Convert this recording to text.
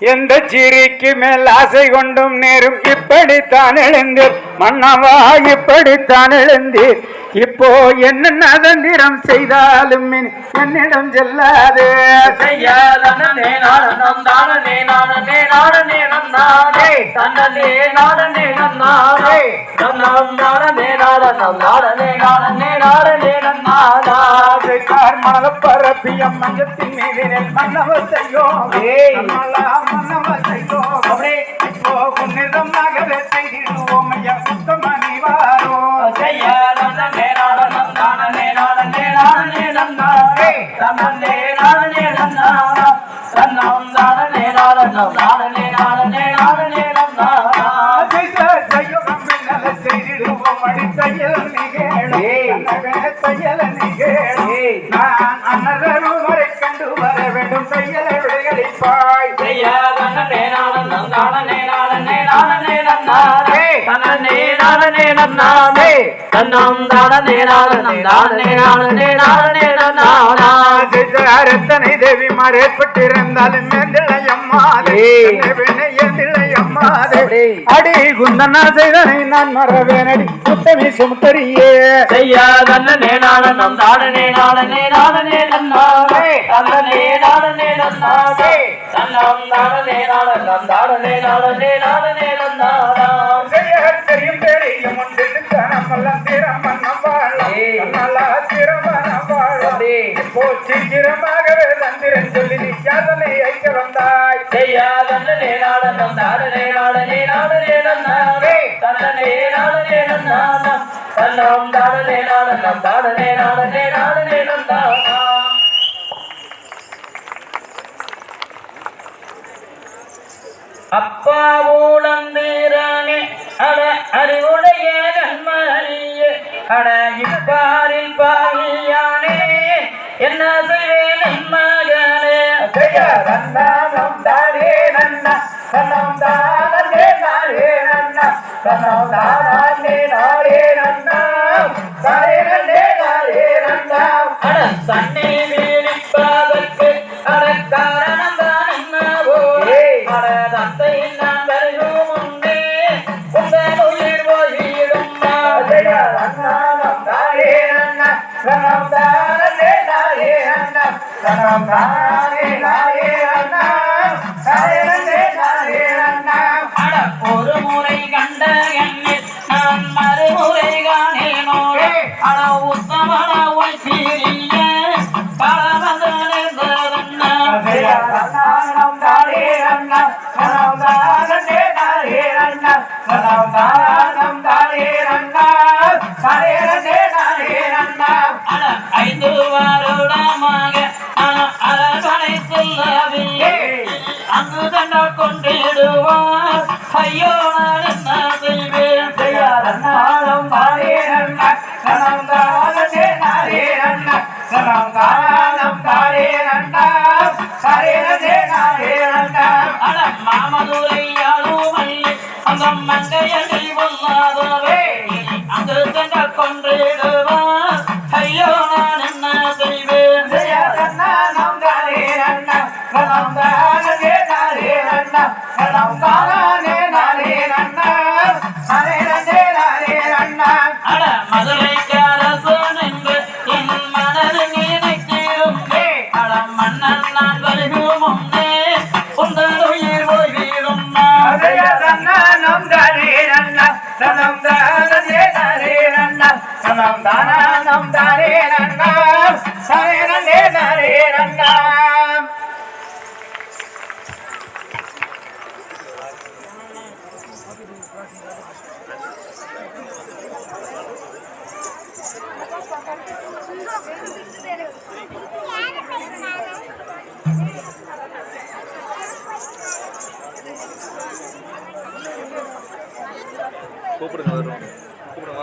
எந்த சிரிக்கு மேல் ஆசை கொண்டும் நேரும் இப்படித்தான் எழுந்தீர். மன்னவா இப்படித்தான் எழுந்தீர். இப்போ என்ன தந்திரம் செய்தாலும் என்னிடம் செல்லாது. செய்யாதனே தானே மலப்பரப்பியம் மஞ்சத்தின் மீதினில் மன்னவ செய்யோம் மன்னவ செய்யோம் அப்படியே இப்போ உன்னிடமாகவே செய்திடுவோம் ஐயா உத்தமணி வாரோ செய்யாதனே நாடனம் தானே நாடனே நாடனே நன்னாடே தன்னலே நாடனே நன்னாடா தன்னம் நாடனே நாடனம் நாடனே செய்திடுவோம் அடி தையல் நிகழே தையல் நிகழே நான் அன்னரும் வரை கண்டு வர வேண்டும் தையலை விடையளிப்பாய் செய்யாதனே நாடனம் தானே நாடனே நாடனே நன்னாடே தன்னலே நாடனே நன்னாடே தன்னம் தானே நாடனம் நாடனே நாடனே நாடனே அரத்தனை தேவி ஏற்பட்டிருந்தாலும் அடி குந்தனா செய்தனை நான் மறவேனடி முத்தமி சுமுத்தரியே செய்யாதனே நாடனம் தானே நாடனே நாடனே நன்னாடே தன்னலே நாடனே நன்னாடே தன்னம் நாடனே நாடனம் தானே நாடனே நாடனே நன்னாடா சீக்கிரமாகவே தந்திரன் சொல்லி நீ யாதனை ஐக்க வந்தாய் செய்யாதனே நாடனம் தானே நாடனே நாடனே நன்னாடே தன்னலே நாடனே நன்னாடா தன்னம் தானே நாடனம் தானே நாடனே நாடனே நன்னாடா அப்பா ஊழந்தீரானே அட நன்மறியே அட இப்பாரில் பாகியானே என்ன செய்வேன் என் மகனே? நன்னானம் தானே நன்னா. நன்னம் தானே நானே நன்னா. நன்னம் தானே நானே நன்னா தானே நானே நன்னா. அட சன்னி நன்னா தானே நானே நன்னா நன்னம் தானே நானே அட ஒரு முறை கண்ட எண்ணில் நான் மறுமுறை காணேனோடு அட உத்தமன தானே தானே தானம் ஐயோ நான் என்ன செய்வேன் நன்னானம் தானே நன்னா நன்னம் தானே நானே நன்னா நன்னா நன்னா அட மாமதுரை அந்த அங்கு ஐயோ நான் என்ன செய்வேன் நன்னா நன்னா நன்னம் தானம் தானே நன்னா தானே நன்னே நானே நன்னா கூப்பிடுங்க வரும். கூப்பிடுங்க